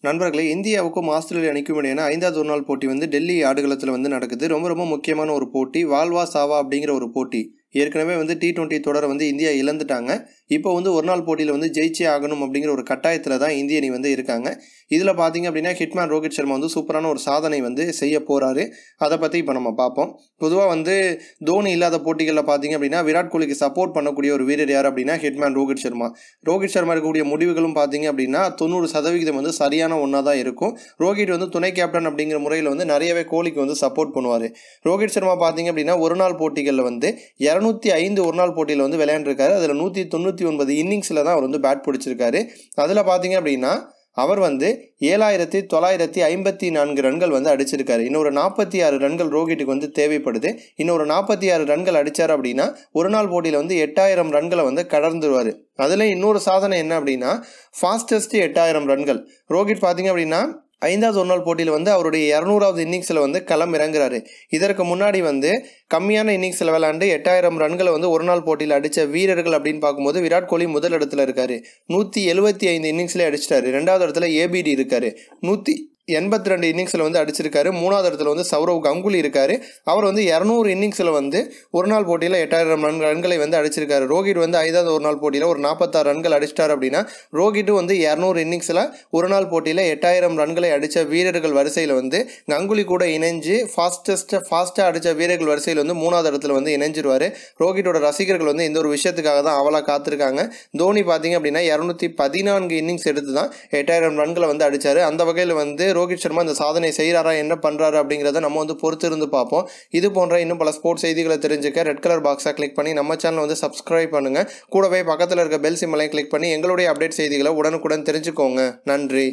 நண்பர்களே இந்தியாவுக்கும் ஆஸ்திரேலியா அணிக்கும் இடையான ஐந்தாவது ஒரு நாள் போட்டி வந்து டெல்லி ஆடுகளத்தில் வந்து நடக்குது. ரொம்ப ரொம்ப முக்கியமான ஒரு போட்டி. வால்வா சாவா அப்படிங்கிற ஒரு போட்டி. ஏற்கனவே வந்து டி டுவெண்ட்டி தொடரை வந்து இந்தியா இழந்துட்டாங்க. இப்போ வந்து ஒரு நாள் போட்டியில் வந்து ஜெயிச்சே ஆகணும் அப்படிங்கிற ஒரு கட்டாயத்தில் தான் இந்திய அணி வந்து இருக்காங்க. இதில் பார்த்தீங்க அப்படின்னா ஹிட்மேன் ரோஹித் சர்மா வந்து சூப்பரான ஒரு சாதனை வந்து செய்ய போகிறாரு அதை பற்றி இப்போ நம்ம பார்ப்போம் பொதுவாக வந்து தோனி இல்லாத போட்டிகளில் பார்த்தீங்க அப்படின்னா விராட் கோலிக்கு சப்போர்ட் பண்ணக்கூடிய ஒரு வீரர் யார் அப்படின்னா ஹிட்மேன் ரோஹித் சர்மா. ரோஹித் சர்மா இருக்கக்கூடிய முடிவுகளும் பார்த்தீங்க அப்படின்னா தொண்ணூறு சதவிகிதம் வந்து சரியான ஒன்றா தான் இருக்கும். ரோஹித் வந்து துணை கேப்டன் அப்படிங்கிற முறையில் வந்து நிறையவே கோலிக்கு வந்து சப்போர்ட் பண்ணுவார். ரோஹித் சர்மா பார்த்தீங்க அப்படின்னா ஒரு நாள் போட்டிகளில் வந்து இரநூத்தி ஐந்து ஒரு நாள் போட்டியில் வந்து விளையாண்டுருக்காரு. அதில் நூற்றி தொண்ணூற்றி ஒன்பது இன்னிங்ஸில் தான் அவர் வந்து பேட் பிடிச்சிருக்காரு. அதில் பார்த்தீங்க அப்படின்னா அவர் வந்து ஏழாயிரத்தி தொள்ளாயிரத்தி ஐம்பத்தி நான்கு ரன்கள் வந்து அடிச்சிருக்காரு. இன்னொரு நாற்பத்தி ஆறு ரன்கள் ரோஹிட்டுக்கு வந்து தேவைப்படுது. இன்னொரு நாற்பத்தி ஆறு ரன்கள் அடித்தார் அப்படின்னா ஒரு நாள் போட்டியில் வந்து எட்டாயிரம் ரன்களை வந்து கடந்துருவார். அதில் இன்னொரு சாதனை என்ன அப்படின்னா ஃபாஸ்டஸ்ட் எட்டாயிரம் ரன்கள். ரோஹித் பார்த்தீங்க அப்படின்னா ஐந்தாவது ஒரு நாள் போட்டியில் வந்து அவருடைய இரநூறாவது இன்னிங்ஸில் வந்து களம் இறங்குறாரு. இதற்கு முன்னாடி வந்து கம்மியான இன்னிங்ஸில் விளாண்டு எட்டாயிரம் ரன்களை வந்து ஒரு நாள் போட்டியில் அடித்த வீரர்கள் அப்படின்னு பார்க்கும்போது விராட் கோலி முதல் இடத்துல இருக்காரு. நூற்றி எழுபத்தி ஐந்து இன்னிங்ஸ்லேயே அடிச்சிட்டாரு. ரெண்டாவது இடத்துல ஏபிடி இருக்காரு. நூற்றி எண்பத்தி ரெண்டு இன்னிங்ஸில் வந்து அடிச்சிருக்காரு. மூணாவது இடத்துல வந்து சௌரவ் கங்குலி இருக்காரு. அவர் வந்து இரநூறு இன்னிங்ஸில் வந்து ஒரு நாள் போட்டியில் எட்டாயிரம் ரன் ரன்களை வந்து அடிச்சிருக்காரு. ரோஹித் வந்து ஐந்தாவது ஒரு நாள் போட்டியில் ஒரு நாற்பத்தாறு ரன்கள் அடிச்சிட்டார் அப்படின்னா ரோஹிட்டும் வந்து இரநூறு இன்னிங்ஸில் ஒரு நாள் போட்டியில் எட்டாயிரம் ரன்களை அடித்த வீரர்கள் வரிசையில் வந்து கங்குலி கூட இணைஞ்சு ஃபாஸ்டஸ்ட்டாக ஃபாஸ்ட்டாக அடித்த வீரர்கள் வரிசையில் வந்து மூணாவது இடத்துல வந்து இணைஞ்சிருவார். ரோஹிட்டோட ரசிகர்கள் வந்து இந்த ஒரு விஷயத்துக்காக தான் அவளாக காத்திருக்காங்க. தோனி பார்த்தீங்க அப்படின்னா இரநூத்தி பதினான்கு இன்னிங்ஸ் எடுத்து தான் எட்டாயிரம் ரன்களை வந்து அடித்தார் அந்த வகையில் வந்து ரோஹித் சர்மா இந்த சாதனை செய்கிறாரா என்ன பண்ணுறாரு அப்படிங்கிறத நம்ம வந்து பொறுத்து இருந்து பார்ப்போம். இது போன்ற இன்னும் பல ஸ்போர்ட்ஸ் செய்திகளை தெரிஞ்சுக்க ரெட் கலர் பாக்ஸை கிளிக் பண்ணி நம்ம சேனலை வந்து சப்ஸ்கிரைப் பண்ணுங்கள் கூடவே பக்கத்தில் இருக்க பெல் சிம்மலையும் கிளிக் பண்ணி எங்களுடைய அப்டேட் செய்திகளை உடனுக்குடன் தெரிஞ்சுக்கோங்க. நன்றி.